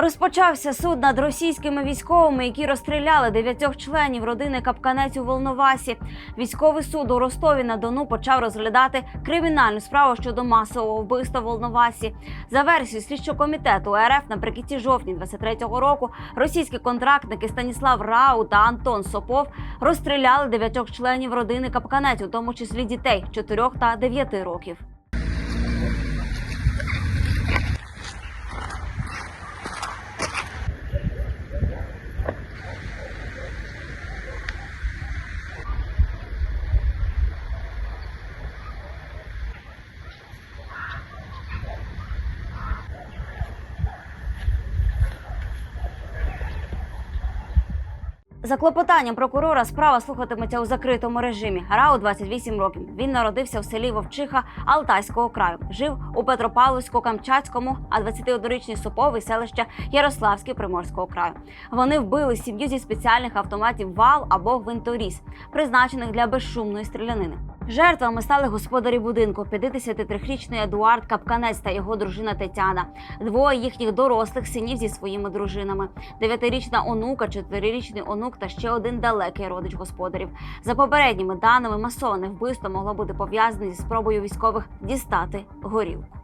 Розпочався суд над російськими військовими, які розстріляли дев'ятьох членів родини Капканець у Волновасі. Військовий суд у Ростові на Дону почав розглядати кримінальну справу щодо масового вбивства в Волновасі. За версією слідчого комітету РФ наприкінці жовтня 23-го року російські контрактники Станіслав Рау та Антон Сопов розстріляли дев'ятьох членів родини Капканець, у тому числі дітей 4 та 9 років. За клопотанням прокурора справа слухатиметься у закритому режимі. Рау 28 років. Він народився в селі Вовчиха Алтайського краю. Жив у Петропавловську-Камчатському, а 21-річний суповий селища Ярославське Приморського краю. Вони вбили сім'ю зі спеціальних автоматів вал або гвинторіз, призначених для безшумної стрілянини. Жертвами стали господарі будинку 53-річний Едуард Капканець та його дружина Тетяна, двоє їхніх дорослих синів зі своїми дружинами, дев'ятирічна онука, чотирирічний онук та ще один далекий родич господарів. За попередніми даними, масоване вбивство могло бути пов'язане зі спробою військових дістати горілку.